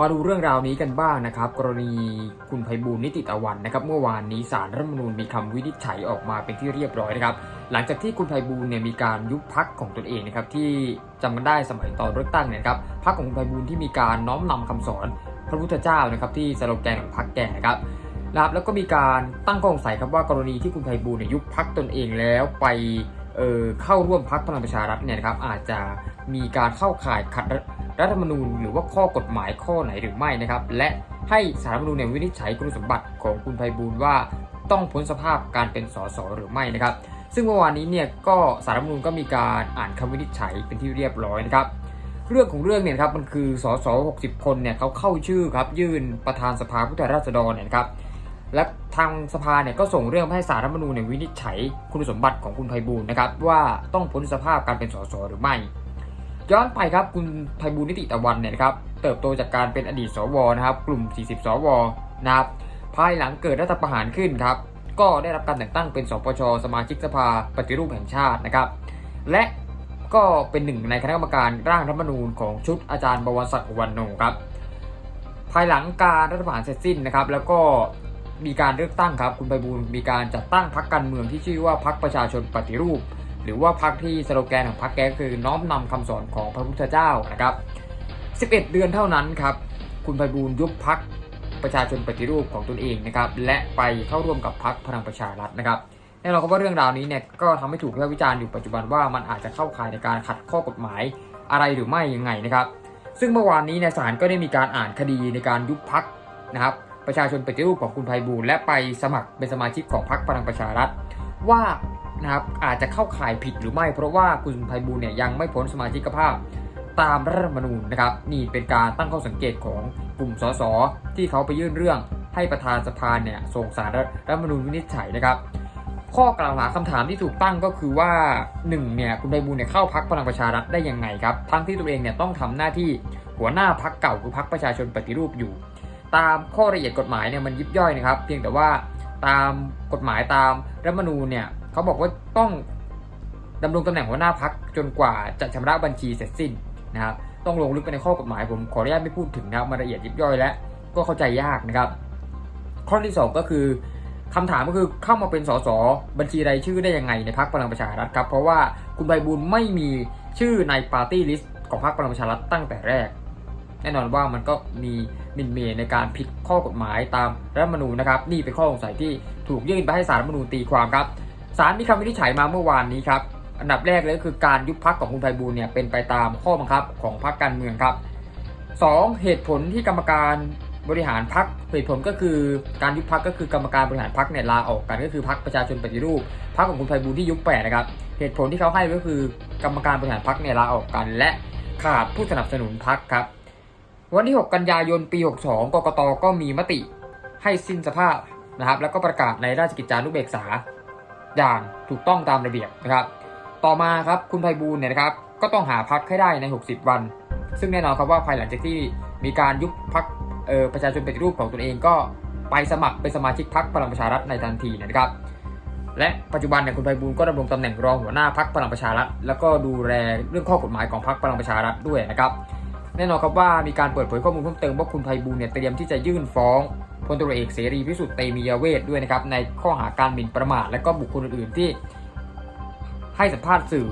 มาดูเรื่องราวนี้กันบ้างนะครับ กรณีคุณไพบูลนิติตะวันนะครับ เมื่อวานนี้ศาลรัฐมนูญมีคำวินิจฉัยออกมาเป็นที่เรียบร้อยนะครับ หลังจากที่คุณไพบูลเนี่ยมีการยุบพักของตนเองนะครับที่จำกันได้สมัยตอนเลือกตั้งเนี่ยครับพักของคุณไพบูลที่มีการน้อมนำคำสอน พระพุทธเจ้านะครับที่สโลแกนของพักแก่นะครับนะครับแล้วก็มีการตั้งข้อสงสัยครับว่ากรณีที่คุณไพบูลเนี่ยยุบพักตนเองแล้วไป เเข้าร่วมพักพลังประชารัฐเนี่ยนะครับอาจจะมีการเข้าข่ายขัดรัฐธรรมนูญ หรือว่าข้อกฎหมายข้อไหนหรือไม่นะครับ และให้สารรัฐธรรมนูญเนี่ยวินิจฉัยคุณสมบัติของคุณไพบูลว่าต้องพ้นสภาพการเป็นสสหรือไม่นะครับ ซึ่งเมื่อวานนี้เนี่ยก็สารรัฐธรรมนูญก็มีการอ่านคำวินิจฉัยเป็นที่เรียบร้อยนะครับเรื่องของเรื่องเนี่ยครับมันคือสส60 คนเนี่ยเขาเข้าชื่อครับยื่นประธานสภาผู้แทนราษฎรเนี่ยนะครับ และทางสภาเนี่ยก็ส่งเรื่องให้สารรัฐมนูญเนี่ยวินิจฉัยคุณสมบัติของคุณไพบูลย์นะครับว่าต้องพ้นสภาพการเป็นสสหรือไม่ ย้อนไปครับคุณไพบูลนิติตะวันเนี่ยครับเติบโตจากการเป็นอดีตสวนะครับกลุ่ม 40 สวนะครับภายหลังเกิดรัฐประหารขึ้นครับก็ได้รับการแต่งตั้งเป็นสปชสมาชิกสภาปฏิรูปแห่งชาตินะครับ และก็เป็นหนึ่งในคณะกรรมการร่างรัฐมนูญของชุดอาจารย์บวรศักดิ์อวันโนครับ ภายหลังการรัฐประหารเสร็จสิ้นนะครับ แล้วก็ มีการเลือกตั้งครับ คุณไพบูลมีการจัดตั้งพรรคการเมืองที่ชื่อว่าพรรคประชาชนปฏิรูป หรือว่าพรรคที่สโลแกนของพรรคแกคือน้อมนำคำสอนของพระพุทธเจ้านะครับ 11 เดือนเท่านั้นครับคุณไพบูลยุบพรรคประชาชนปฏิรูปของตนเองนะครับและไปเข้าร่วมกับพรรคพลังประชารัฐนะครับแน่นอนครับว่าเรื่องราวนี้เนี่ยก็ทำให้ถูกวิพากษ์วิจารณ์อยู่ปัจจุบันว่ามันอาจจะเข้าข่ายในการขัดข้อกฎหมายอะไรหรือไม่ยังไงนะครับ ซึ่งเมื่อวานนี้เนี่ยศาลก็ได้มีการอ่านคดีในการยุบพักนะครับ ประชาชนปฏิรูปของคุณไพบูลและไปสมัครเป็นสมาชิกของพรรคพลังประชารัฐว่านะครับอาจจะเข้าข่ายผิดหรือไม่ เพราะว่าคุณไพบูลเนี่ยยังไม่พ้นสมาชิกภาพตามรัฐธรรมนูญนะครับนี่เป็นการตั้งข้อสังเกตของกลุ่มสสที่เขาไปยื่นเรื่องให้ประธานสภาเนี่ยส่งสารรัฐธรรมนูญวินิจฉัยนะครับ ข้อกล่าวหาคำถามที่ถูกตั้งก็คือว่า1เนี่ยคุณไพบูลเนี่ยเข้าพักพลังประชารัฐได้ยังไงครับทั้งที่ตัวเองเนี่ยต้องทำหน้าที่หัวหน้าพักเก่าคือพักประชาชนปฏิรูปอยู่ ตามข้อละเอียดกฎหมายเนี่ยมันยิบย่อยนะครับ เพียงแต่ว่าตามกฎหมายตามรัฐมนูญเนี่ยเขาบอกว่าต้องดำรงตำแหน่งหัวหน้าพักจนกว่าจะชำระบัญชีเสร็จสิ้นนะครับต้องลงลึกไปในข้อกฎหมายผมขออนุญาตไม่พูดถึงนะครับมันละเอียดยิบย่อยและก็เข้าใจยากนะครับ ข้อที่สองก็คือคำถามก็คือเข้ามาเป็นสสบัญชีรายชื่อได้ยังไงในพักพลังประชารัฐครับ เพราะว่าคุณใบบุญไม่มีชื่อในปาร์ตี้ลิสต์ของพรรคพลังประชารัฐตั้งแต่แรก แน่นอนว่ามันก็มีมินเมยในการผิดข้อกฎหมายตามรัฐธรรมนูญนะครับ นี่เป็นข้อสงสัยที่ถูกยื่นไปให้สารรัฐมนูญตีความครับศาลมีคำวินิจฉัยมาเมื่อวานนี้ครับอันดับแรกเลยก็คือการยุบพักของคุณไพบูลเนี่ยเป็นไปตามข้อบังคับของพรรคการเมืองครับ 2. เหตุผลที่กรรมการบริหารพักเหตุผลก็คือการยุบพักก็คือกรรมการบริหารพักเนี่ยลาออกกันก็คือพักประชาชนปฏิรูปพักของคุณไพบูลที่ยุบแปดนะครับเหตุผลที่เขาให้ก็คือกรรมการบริหารพักเนี่ยลาออกกัน และขาดผู้สนับสนุนพักครับ วันที่ 6 กันยายนปี 62 กกตก็มีมติให้สิ้นสภาพนะครับ แล้วก็ประกาศในราชกิจจานุเบกษา อย่างถูกต้องตามระเบียบนะครับ ต่อมาครับคุณไพบูลเนี่ยนะครับ ก็ต้องหาพักให้ได้ใน 60 วัน ซึ่งแน่นอนครับว่าภายหลังจากที่มีการยุบพักเอ่อประชาชนปฏิรูปของตนเองก็ไปสมัครเป็นสมาชิกพักพลังประชารัฐในทันทีนะครับ และปัจจุบันเนี่ยคุณไพบูลก็ดำรงตำแหน่งรองหัวหน้าพักพลังประชารัฐแล้วก็ดูแลเรื่องข้อกฎหมายของพักพลังประชารัฐด้วยนะครับ แน่นอนครับว่ามีการเปิดเผยข้อมูลเพิ่มเติมว่าคุณไพบูลเนี่ยเตรียมที่จะยื่นฟ้องพลตำรวจเอกเสรีพิสุทธิ์เตมียเวทด้วยนะครับในข้อหาการหมิ่นประมาทและก็บุคคลอื่นๆที่ ให้สัมภาษณ์สื่อ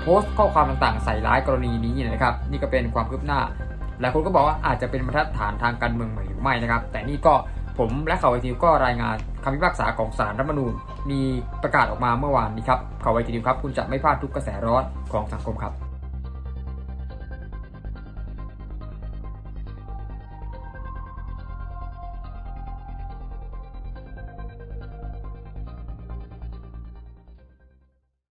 โพสต์ข้อความต่างๆ ใส่ร้ายกรณีนี้นะครับ นี่ก็เป็นความคืบหน้าหลายคนก็บอกว่าอาจจะเป็นบรรทัดฐานทางการเมืองใหม่หรือไม่นะครับ แต่นี่ก็ผมและข่าวไอทีก็รายงานคำพิพากษาของศาลรัฐธรรมนูญ มีประกาศออกมาเมื่อวานนี้ครับข่าวไอทีครับคุณจะไม่พลาดทุกกระแสร้อนของสังคมครับ